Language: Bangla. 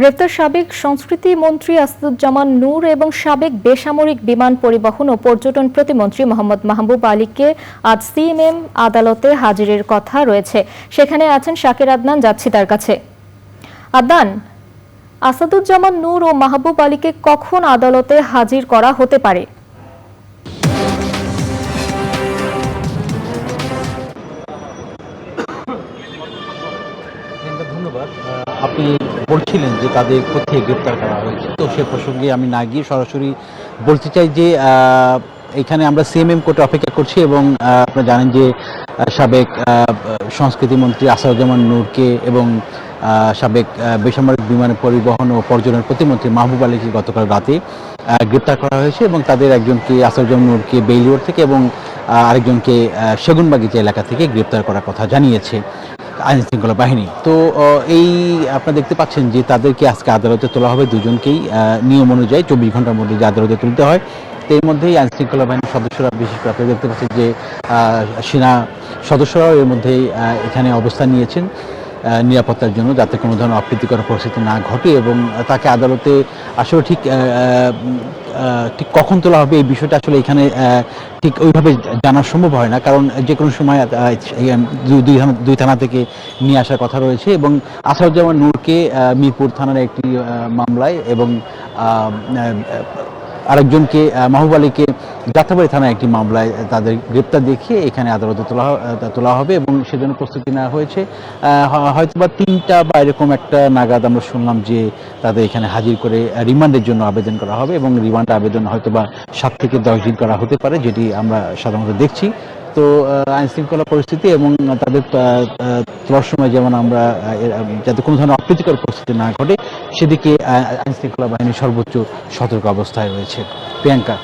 গ্রেপ্তার সাবেক সংস্কৃতি মন্ত্রী আসাদুজ্জামান নূর এবং সাবেক বেসামরিক বিমান পরিবহন ও পর্যটন প্রতিমন্ত্রী মোহাম্মদ মাহবুব আলীকে আজ সিএমএম আদালতে হাজিরের কথা রয়েছে। সেখানে আছেন শাকির আদনান, যাচ্ছি তার কাছে। আদনান, আসাদুজ্জামান নূর ও মাহবুব আলীকে কখন আদালতে হাজির করা হতে পারে? ধন্যবাদ। আপনি বলছিলেন যে তাদের কোথায় গ্রেপ্তার করা হয়েছে। তো সে প্রসঙ্গে আমি না গিয়ে সরাসরি বলতে চাই যে এখানে আমরা সিএমএম কোর্টে অপেক্ষা করছি এবং আপনারা জানেন যে সাবেক সংস্কৃতি মন্ত্রী আসাদুজ্জামান নূরকে এবং সাবেক বেসামরিক বিমান পরিবহন ও পর্যটন প্রতিমন্ত্রী মাহবুব আলীকে গতকাল রাতে গ্রেপ্তার করা হয়েছে এবং তাদের একজনকে আসাদুজ্জামান নূরকে বেইলিওর থেকে এবং আরেকজনকে সেগুনবাগিচা এলাকা থেকে গ্রেপ্তার করার কথা জানিয়েছে। আইন শৃঙ্খলা বাহিনী। তো এই আপনারা দেখতে পাচ্ছেন যে তাদেরকে আজকে আদালতে তোলা হবে। দুজনকেই নিয়ম অনুযায়ী চব্বিশ ঘণ্টার মধ্যে যে আদালতে তুলতে হয় এর মধ্যেই আইন শৃঙ্খলা বাহিনীর সদস্যরা, বিশেষ করে আপনারা দেখতে পাচ্ছেন যে সেনা সদস্যরাও এর মধ্যেই এখানে অবস্থান নিয়েছেন। নিরাপত্তার জন্য যাতে কোনো ধরনের অপ্রীতিকর পরিস্থিতি না ঘটে এবং তাকে আদালতে আসলে ঠিক ঠিক কখন তোলা হবে এই বিষয়টা আসলে এখানে ঠিক ওইভাবে জানা সম্ভব হয় না। কারণ যে কোনো সময় দুই- থানা- দুই থানা থেকে নিয়ে আসার কথা রয়েছে এবং আসাদুজ্জামান নূরকে মিরপুর থানার একটি মামলায় এবং আরেকজনকে মাহবুব আলীকে যাত্রাবাড়ি থানায় একটি মামলায় তাদের গ্রেপ্তার দেখিয়ে এখানে আদালতে তোলা তোলা হবে এবং সেজন্য প্রস্তুতি নেওয়া হয়েছে। হয়তো বা তিনটা বা এরকম একটা নাগাদ আমরা শুনলাম যে তাদের এখানে হাজির করে রিমান্ডের জন্য আবেদন করা হবে এবং রিমান্ড আবেদন হয়তো বা সাত থেকে দশ দিন করা হতে পারে, যেটি আমরা সাধারণত দেখছি। তো আইন শৃঙ্খলা পরিস্থিতি এবং তাদের তোলার সময় যেমন আমরা যাতে কোনো ধরনের অপ্রীতিকর পরিস্থিতি না ঘটে, সেদিকে আইন শৃঙ্খলা বাহিনী সর্বোচ্চ সতর্ক অবস্থায় রয়েছে। প্রিয়াঙ্কা।